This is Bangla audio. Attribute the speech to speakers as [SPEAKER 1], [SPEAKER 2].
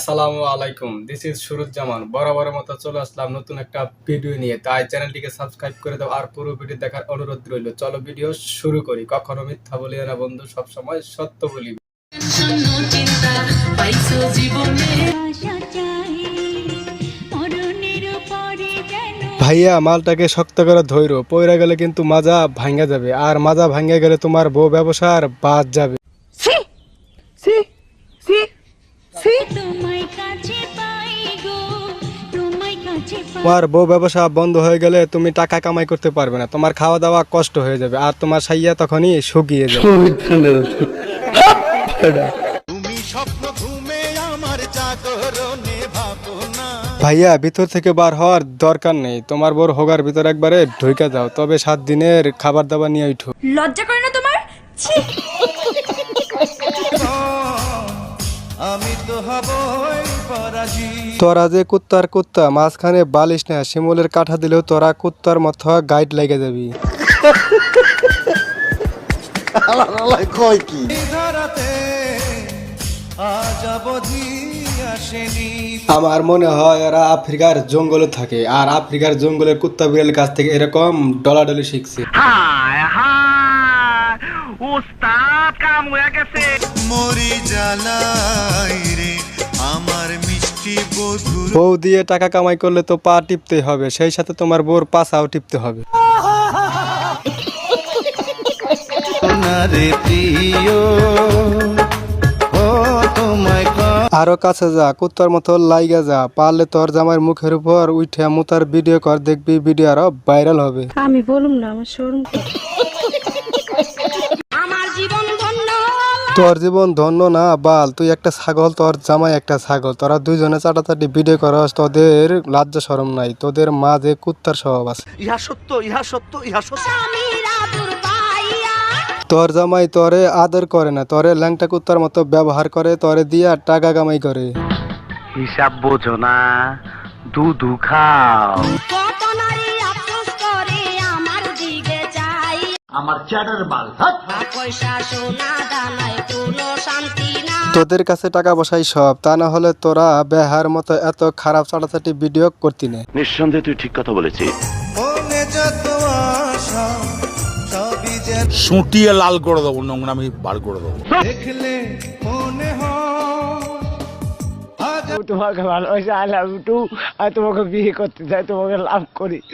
[SPEAKER 1] আসসালামু আলাইকুম। This is Suruzzaman. বরাবরের মতো চলে আসলাম নতুন একটা ভিডিও নিয়ে। তাই চ্যানেলটিকে সাবস্ক্রাইব করে দাও আর পুরো ভিডিও দেখার অনুরোধ রইল। চলো ভিডিও শুরু করি। কখনো মিথ্যা বলি না বন্ধু সবসময় সত্য বলি।
[SPEAKER 2] ভাইয়া মালটাকে শক্ত করে ধৈর্য। পয়রা গেলে কিন্তু মাজা ভাঙ্গা যাবে। আর মাজা ভাঙ্গা গেলে তোমার বউ ব্যবসার বাদ যাবে। তোমার বউ ব্যবসা বন্ধ হয়ে গেলে তুমি টাকা কামাই করতে পারবে না। তোমার খাওয়া দাওয়া কষ্ট হয়ে যাবে আর তোমার সাইয়া তখনই শুকিয়ে যাবে।
[SPEAKER 3] তুমি স্বপ্ন ঘুমে আমার জাগরণে ভাবনা
[SPEAKER 2] ভাইয়া ভিতর থেকে বার হওয়ার দরকার নেই। তোমার বউর হোগার ভিতর একবারে ঢুকে যাও তবে সাত দিনের খাবার দাবার নিয়ে উঠো।
[SPEAKER 4] লজ্জা করে না তোমার? ছি।
[SPEAKER 3] আমি তো হবই পরাজি
[SPEAKER 2] তোরা যে কুত্তার কুত্তা মাঝখানে বালিশ না শিমুলের কাঠা দিলেও তোরা কুত্তার মতো গাইড লেগে যাবি।
[SPEAKER 3] এই ধরাতে আজ অবধি আসেনি।
[SPEAKER 2] আমার মনে হয় এরা আফ্রিকার জঙ্গলে থাকে আর আফ্রিকার জঙ্গলের কুত্তা বিড়ালের কাছ থেকে এরকম ডলাডলি শিখছে।
[SPEAKER 3] মরি জ্বালাই রে আমার মিষ্টি বধুর
[SPEAKER 2] বউ দিয়ে টাকা কামাই করলে তো পা টিপতে হবে সেই সাথে তোমার বউর পাছাও টিপতে হবে। আরও কাছে যা কুত্তার মতো লাইগা যা পারলে তোর জামাইয়ের মুখের উপর উঠে মুতার ভিডিও কর দেখবি ভিডিও আরও ভাইরাল হবে।
[SPEAKER 5] আমি বলুম না আমার শোরুম
[SPEAKER 2] তোর জীবন ধন্য না বাল। তুই একটা ছাগল তোর জামাই একটা ছাগল। তোরা দুইজনে চাটাচাটি ভিডিও করস তোদের লজ্জা শরম নাই। তোদের মাঝে কুত্তার স্বভাব আছে।
[SPEAKER 3] ইহা সত্য ইহা সত্য ইহা সত্য।
[SPEAKER 2] তোর জামাই তোরে আদর করে না তোরে ল্যাংটা কুত্তার মতো ব্যবহার করে তোরে দিয়া টাকা কামাই করে।
[SPEAKER 6] হিসাব বোঝো না দুধু খাও।
[SPEAKER 4] আমার
[SPEAKER 6] চ্যাটার বাল।
[SPEAKER 4] পয়সা সোনা দানায় কোনো শান্তি না।
[SPEAKER 2] তোদের কাছে টাকা পয়সাই সব তা না হলে তোরা বেহার মতো এত খারাপ চাটাচাটি ভিডিও করতি না।
[SPEAKER 6] নিঃসন্দেহে তুই ঠিক কথা বলেছিস।
[SPEAKER 7] সুটিয়ে লাল করে দেবো নোংরামি বার করে দেবো।
[SPEAKER 3] দেখলে মনে হয়
[SPEAKER 8] তোমাকে ভালোবাসি আই লাভ টু আর তোমাকে বিয়ে করতে চাই তোমাকে লাভ করি।